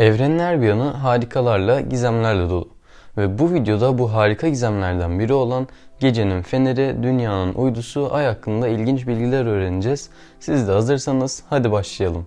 Evrenin bir yanı harikalarla, gizemlerle dolu. Ve bu videoda bu harika gizemlerden biri olan gecenin feneri, dünyanın uydusu, ay hakkında ilginç bilgiler öğreneceğiz. Siz de hazırsanız hadi başlayalım.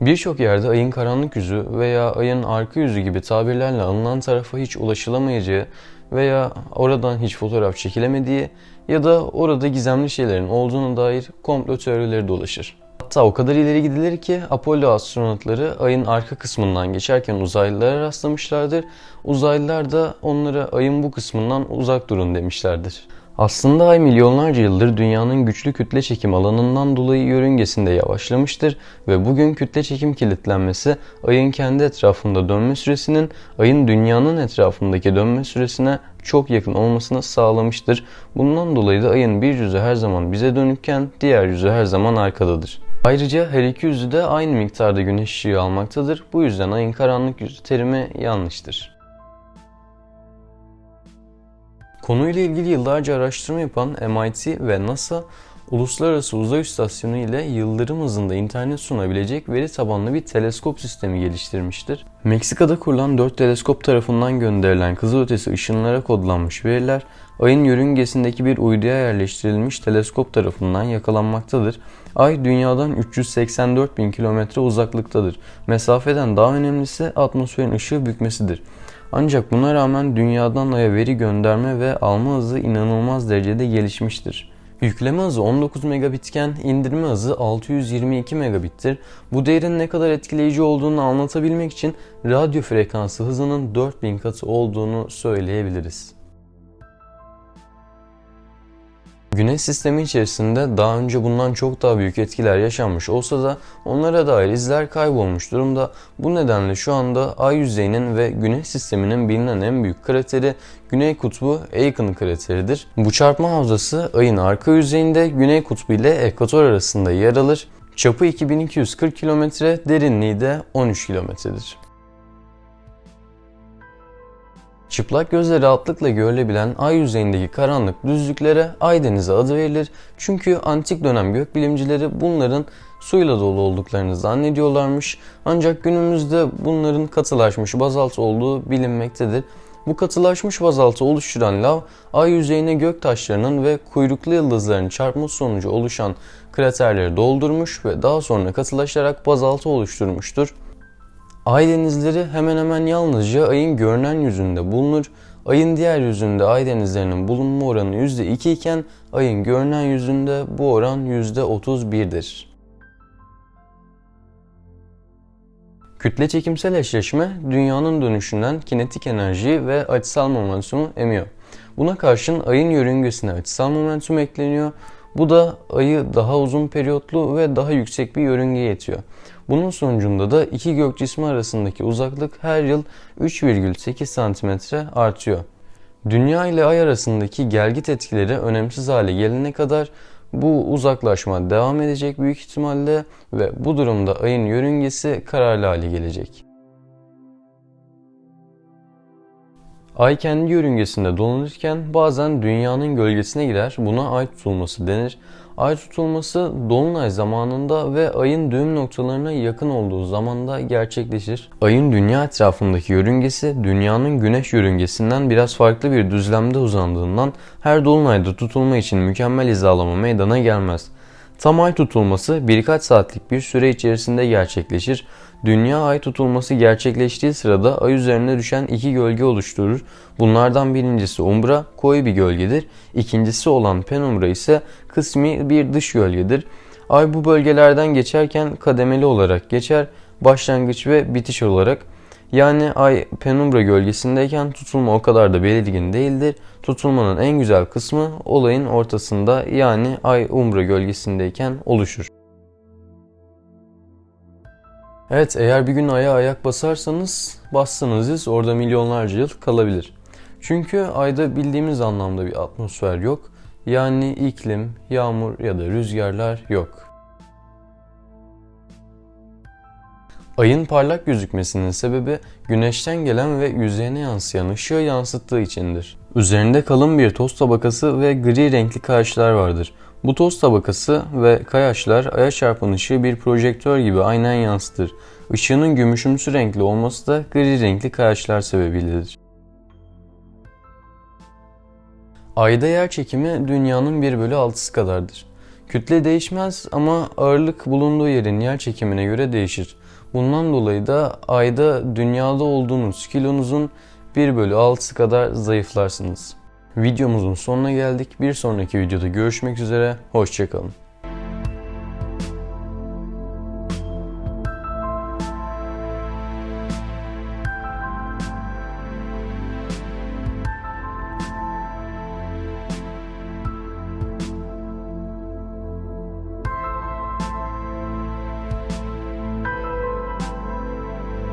Birçok yerde ayın karanlık yüzü veya ayın arka yüzü gibi tabirlerle alınan tarafa hiç ulaşılamayacağı veya oradan hiç fotoğraf çekilemediği ya da orada gizemli şeylerin olduğuna dair komplo teorileri dolaşır. Hatta o kadar ileri gidilir ki Apollo astronotları ayın arka kısmından geçerken uzaylılara rastlamışlardır. Uzaylılar da onlara ayın bu kısmından uzak durun demişlerdir. Aslında ay milyonlarca yıldır dünyanın güçlü kütle çekim alanından dolayı yörüngesinde yavaşlamıştır ve bugün kütle çekim kilitlenmesi ayın kendi etrafında dönme süresinin ayın dünyanın etrafındaki dönme süresine çok yakın olmasını sağlamıştır. Bundan dolayı da ayın bir yüzü her zaman bize dönükken diğer yüzü her zaman arkadadır. Ayrıca her iki yüzü de aynı miktarda güneş ışığı almaktadır. Bu yüzden ayın karanlık yüzü terimi yanlıştır. Konuyla ilgili yıllarca araştırma yapan MIT ve NASA, Uluslararası Uzay İstasyonu ile yıldırım hızında internet sunabilecek veri tabanlı bir teleskop sistemi geliştirmiştir. Meksika'da kurulan 4 teleskop tarafından gönderilen kızılötesi ışınlara kodlanmış veriler, ayın yörüngesindeki bir uyduya yerleştirilmiş teleskop tarafından yakalanmaktadır. Ay dünyadan 384 bin kilometre uzaklıktadır. Mesafeden daha önemlisi atmosferin ışığı bükmesidir. Ancak buna rağmen dünyadan aya veri gönderme ve alma hızı inanılmaz derecede gelişmiştir. Yükleme hızı 19 megabitken indirme hızı 622 megabittir. Bu değerin ne kadar etkileyici olduğunu anlatabilmek için radyo frekansı hızının 4000 katı olduğunu söyleyebiliriz. Güneş sistemi içerisinde daha önce bundan çok daha büyük etkiler yaşanmış olsa da onlara dair izler kaybolmuş durumda. Bu nedenle şu anda ay yüzeyinin ve güneş sisteminin bilinen en büyük krateri Güney Kutbu Aiken krateridir. Bu çarpma havzası ayın arka yüzeyinde Güney Kutbu ile ekvator arasında yer alır. Çapı 2240 km, derinliği de 13 kilometredir. Çıplak gözle rahatlıkla görülebilen ay yüzeyindeki karanlık düzlüklere Ay Denizi adı verilir. Çünkü antik dönem gökbilimcileri bunların suyla dolu olduklarını zannediyorlarmış. Ancak günümüzde bunların katılaşmış bazalt olduğu bilinmektedir. Bu katılaşmış bazaltı oluşturan lav, ay yüzeyine gök taşlarının ve kuyruklu yıldızların çarpması sonucu oluşan kraterleri doldurmuş ve daha sonra katılaşarak bazaltı oluşturmuştur. Ay denizleri hemen hemen yalnızca ayın görünen yüzünde bulunur. Ayın diğer yüzünde ay denizlerinin bulunma oranı %2 iken ayın görünen yüzünde bu oran %31'dir. Kütle çekimsel eşleşme dünyanın dönüşünden kinetik enerji ve açısal momentumu emiyor. Buna karşın ayın yörüngesine açısal momentum ekleniyor. Bu da ayı daha uzun periyotlu ve daha yüksek bir yörüngeye itiyor. Bunun sonucunda da iki gök cismi arasındaki uzaklık her yıl 3,8 cm artıyor. Dünya ile ay arasındaki gelgit etkileri önemsiz hale gelene kadar bu uzaklaşma devam edecek büyük ihtimalle ve bu durumda ayın yörüngesi kararlı hale gelecek. Ay kendi yörüngesinde dolanırken bazen dünyanın gölgesine girer. Buna ay tutulması denir. Ay tutulması dolunay zamanında ve ayın düğüm noktalarına yakın olduğu zamanda gerçekleşir. Ayın dünya etrafındaki yörüngesi dünyanın güneş yörüngesinden biraz farklı bir düzlemde uzandığından her dolunayda tutulma için mükemmel hizalama meydana gelmez. Tam ay tutulması birkaç saatlik bir süre içerisinde gerçekleşir. Dünya ay tutulması gerçekleştiği sırada ay üzerine düşen iki gölge oluşturur. Bunlardan birincisi umbra, koyu bir gölgedir. İkincisi olan penumbra ise kısmi bir dış gölgedir. Ay bu bölgelerden geçerken kademeli olarak geçer, başlangıç ve bitiş olarak. Yani ay penumbra gölgesindeyken tutulma o kadar da belirgin değildir. Tutulmanın en güzel kısmı olayın ortasında yani ay umbra gölgesindeyken oluşur. Evet eğer bir gün aya ayak basarsanız bastığınız iz orada milyonlarca yıl kalabilir. Çünkü ayda bildiğimiz anlamda bir atmosfer yok. Yani iklim, yağmur ya da rüzgarlar yok. Ayın parlak gözükmesinin sebebi güneşten gelen ve yüzeyine yansıyan ışığı yansıttığı içindir. Üzerinde kalın bir toz tabakası ve gri renkli kayaçlar vardır. Bu toz tabakası ve kayaçlar aya çarpan ışığı bir projektör gibi aynen yansıtır. Işığının gümüşümsü renkli olması da gri renkli kayaçlar sebebiyledir. Ayda yer çekimi dünyanın 1 bölü 6'sı kadardır. Kütle değişmez ama ağırlık bulunduğu yerin yer çekimine göre değişir. Bundan dolayı da ayda dünyada olduğunuz kilonuzun 1 bölü 6'sı kadar zayıflarsınız. Videomuzun sonuna geldik. Bir sonraki videoda görüşmek üzere. Hoşçakalın.